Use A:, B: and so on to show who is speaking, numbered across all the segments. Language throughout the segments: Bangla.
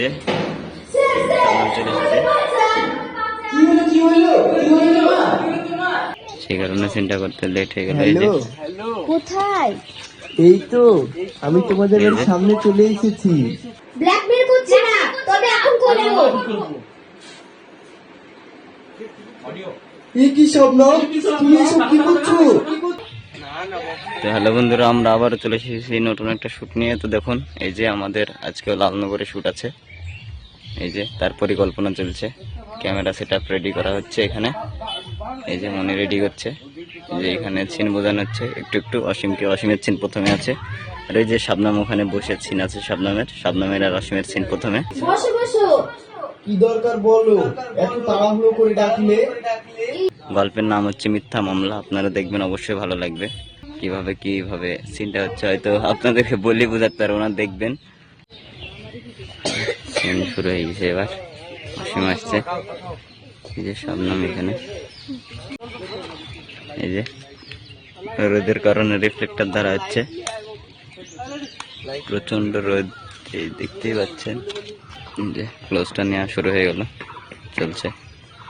A: যে? চলে এসেছে সেই কারণে চিন্তা করতে লেট হয়ে গেল এই যে।
B: হ্যালো
C: কোথায়?
B: এই তো আমি তোমাদের সামনে চলে এসেছি।
C: ব্ল্যাকমেল করছে না তবে এখন করব
B: এই কি স্বপ্ন? তুমি এসব কি করছ?
A: তো হ্যালো বন্ধুরা আমরা আবার চলে এসেছি নতুন একটা শ্যুট নিয়ে। তো দেখুন এই যে আমাদের আজকে লালনগরে শ্যুট আছে। এই যে তার পরিকল্পনা চলছে। ক্যামেরা সেট আপ রেডি করা হচ্ছে এখানে। এই যে মনে রেডি করছে। এই যে এখানে ছিন বোঝানো হচ্ছে। একটু একটু অসীমকে অসীমের ছিন প্রথমে আছে। আর এই যে শাবনাম ওখানে বসে ছিন আছে শাবনামের। শাবনামের আর অসীমের ছিন প্রথমে।
C: বসো বসো।
B: কি দরকার বলো? এত তাড়াহুড়ো করে ডাকলে।
A: গল্পের নাম হচ্ছে মিথ্যা মামলা। আপনারা দেখবেন অবশ্যই ভালো লাগবে। কীভাবে কীভাবে সিনটা হচ্ছে হয়তো আপনাদেরকে বলি বোঝাতে পারব না। দেখবেন। সিন শুরু হয়ে গেছে এবার। অসীম আসছে। এই যে শবনম এখানে। এই যে রোদের কারণে রিফ্লেক্টর দ্বারা হচ্ছে। প্রচণ্ড রোদ এই দেখতেই পাচ্ছেন। যে ক্লোজটা নেওয়া শুরু হয়ে গেল। চলছে।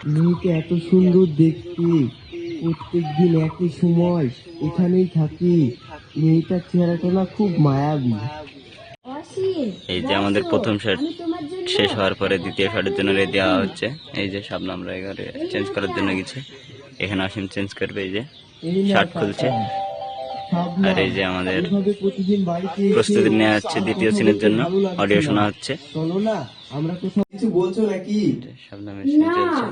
B: মেয়েটা এত সুন্দর দেখতে। প্রত্যেক দিন একই সময় এখানেই থাকি। মেয়েটার চেহারাটা না খুব মায়াবী।
A: এই যে আমাদের প্রথম শার্ট শেষ হওয়ার পরে দ্বিতীয় শার্টের জন্য রেডি দেওয়া হচ্ছে। এই যে শাবনাম রায় ঘরে চেঞ্জ করার জন্য গেছে। এখানে অসীম চেঞ্জ করবে এই যে শার্ট। খুলছে। আর এই যে আমাদের
B: প্রতিদিন বাড়িতে
A: প্রস্তুতি নেওয়া হচ্ছে দ্বিতীয় সিনের জন্য। অডিও শোনা হচ্ছে।
B: চলো না আমরা কিছু বলছো নাকি?
A: শাবনামের সিন
C: না
A: চলছে।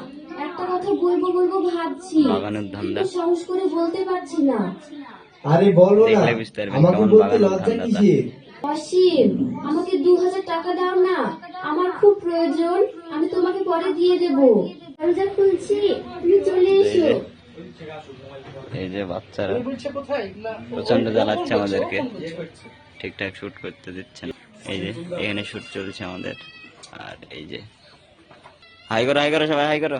C: একটা কথা বলব বলব ভাবছি।
A: বাগানের ধান্দা।
C: কিন্তু সাহস করে বলতে পারছি না।
B: আরে বলো না আমাকে বলতে লজ্জা কিসের?
C: অসীম আমাকে দু হাজার টাকা দাও না। আমার খুব প্রয়োজন আমি তোমাকে পরে দিয়ে দেবো। দরজা খুলছি তুমি চলে এসো।
A: এই যে বাচ্চারা প্রচণ্ড জ্বালাচ্ছে আমাদেরকে। ঠিকঠাক শুট করতে দিচ্ছে না। এই যে এখানে শুট চলছে আমাদের। আর এই যে হাই করো হাই করো সবাই হাই করো।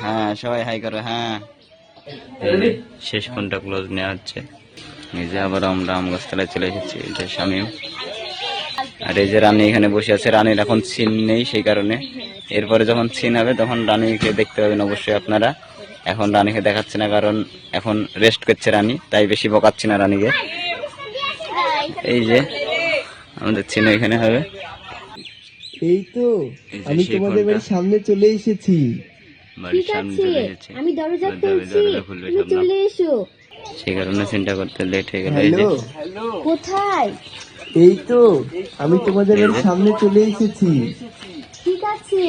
A: হ্যাঁ সবাই হাই করো হ্যাঁ। শেষ কোনটা ক্লোজ নেওয়া হচ্ছে। এই যে আবার আমরা আম গাছতলায় চলে এসেছি এই যে শামিম। আর এই যে রানী এখানে বসে আছে রানীর এখন সিন নেই সেই কারণে। এরপরে যখন সিন হবে তখন রানীকে দেখতে পাবেন অবশ্যই আপনারা। এখন রানীকে দেখাচ্ছে না কারণ এখন রেস্ট করছে রানী তাই বেশি বকাচ্ছি না রানীকে। এই যে আমাদের সিন এখানে হবে।
B: এই তো আমি তোমাদের বাড়ির সামনে চলে এসেছি।
A: বাড়ির সামনে চলে এসেছে।
C: আমি দরজা
A: দরজা-
C: খুলছি তুমি চলে এসো।
A: সেই কারণে সিনটা করতে লেট হয়ে গেল। এই যে
C: কোথায়?
B: এই তো আমি তোমাদের সামনে চলে এসেছি।
C: ঠিক আছে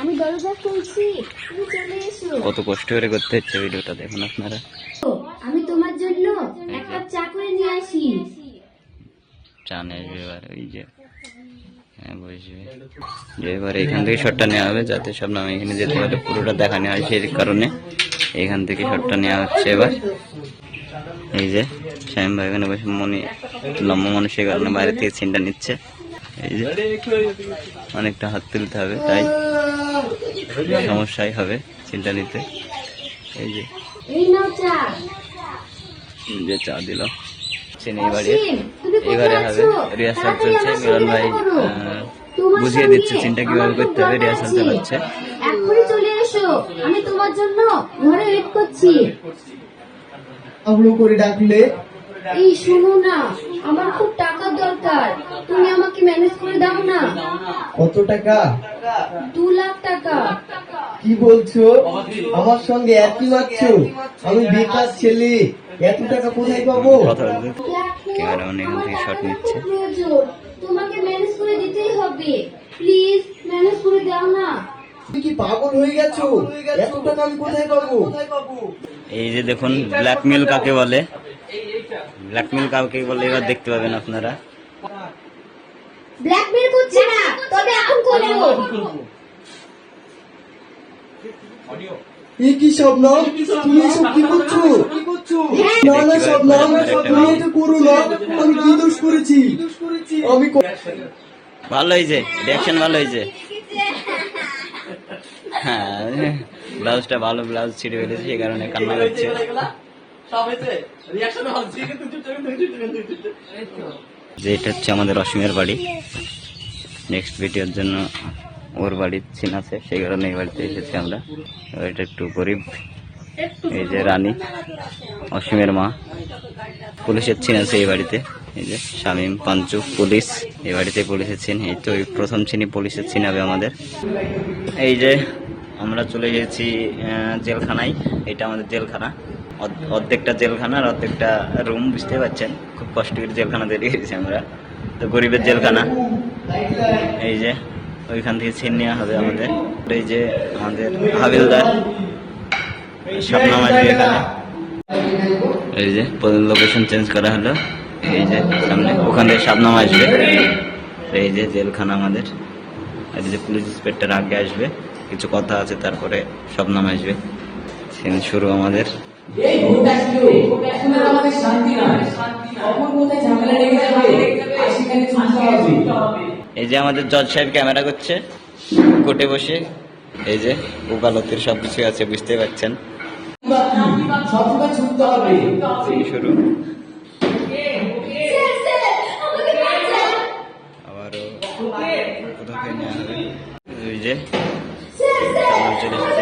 C: আমি দরজা খুলছি তুমি চলে এসো।
A: কত কষ্ট করে করতে হচ্ছে ভিডিওটা দেখুন আপনারা।
C: আমি তোমার জন্য একটা চা করে নিয়ে আসি।
A: চান আসবে এবার ওই যে হ্যাঁ বসবে। যে এবার এখান থেকে শটটা নেওয়া হবে যাতে সব নাম এখানে যেতে পারে। পুরোটা দেখানো হয় সেই কারণে। এখান থেকে শটটা নেওয়া হচ্ছে এবার। এই যে শামিম ভাই এখানে বসে মনে লম্বা মানুষের কারণে বাইরে থেকে সিনটা নিচ্ছে। এই যে অনেকটা হাত তুলতে হবে তাই সমস্যাই হবে সিনটা নিতে। এই যে
C: এই
A: যে চা দিল। চিনি বাড়ির এবারে হবে? রিহার্সাল চলছে মিলন ভাই বুঝিয়ে দিচ্ছে সিনটা কীভাবে করতে হবে রিহার্সাল চালাচ্ছে
C: এক্ষুনি চলে এসো আমি তোমার জন্য ঘরে ওয়েট করছি।
B: তাড়াহুড়ো করে ডাকলে?
C: এই শুনো না। আমার খুব টাকার দরকার। তুমি আমাকে ম্যানেজ করে দাও না।
B: কত টাকা?
C: দু লাখ টাকা।
B: কি বলছো? আমার সঙ্গে একই মারছো আমি বেকার ছেলে। এত টাকা কোথায় পাবো?
A: ক্যামেরা থেকে শট নিচ্ছে।
C: তোমাকে ম্যানেজ করে দিতেই হবে। প্লিজ ম্যানেজ করে দাও না।
B: কি পাগল হয়ে গেছো? এত টাকা আমি কোথায় পাবো?
A: এই যে দেখুন ব্ল্যাকমেল কাকে বলে? ব্ল্যাকমেল কাকে বলে? এবার দেখতে পাবেন আপনারা।
C: ব্ল্যাকমেল করছে না। তবে এখন করব?
B: কি স্বপ্ন তুমি এসব কি করছ? না না স্বপ্ন তুমি এটা করো না। আমি কি দোষ করেছি। আমি
A: ভালো হয়েছে। রিয়াকশন ভালো হয়েছে। হ্যাঁ ব্লাউজটা ভালো ব্লাউজ ছিঁড়ে ফেলেছে, সেই কারণে কান্না যে এটা হচ্ছে আমাদের অসীমের বাড়ি। নেক্সট ভিডিওর জন্য ওর বাড়ির চিন আছে, সেই কারণে এই বাড়িতে এসেছি আমরা। এটা একটু গরিব, এই যে রানী, অসীমের মা। পুলিশের চিন আছে এই বাড়িতে। এই যে শামীম, পাঞ্চু, পুলিশ, এই বাড়িতে পুলিশের চিন এই তো প্রথম চিনি পুলিশের চিন হবে আমাদের। এই যে আমরা চলে গেছি জেলখানায়। এটা আমাদের জেলখানা। অর্ধেকটা জেলখানা আর অর্ধেকটা রুম বুঝতে পারছেন? খুব কষ্ট করে জেলখানা তৈরি করেছি আমরা। তো গরিবের জেলখানা। এই যে, ওইখান থেকে ছিন নেওয়া হবে আমাদের। এই যে আমাদের হাবিলদার শাবনাম আসবে এখানে। এই যে লোকেশন চেঞ্জ করা হলো। এই যে, সামনে, ওখান থেকে শাবনাম আসবে। এই যে, জেলখানা আমাদের। এই যে, পুলিশ ইন্সপেক্টর আগে আসবে। কিছু কথা আছে তারপরে সব নাম আসবে। সিন শুরু আমাদের।
D: এই
A: যে আমাদের জজ সাহেব ক্যামেরা করছে কোর্টে বসে। এই যে ওকালতির সব কিছু আছে বুঝতে পারছেন শুরু। আবারও কোথাও থেকে নেওয়া হবে। ওই যে চলে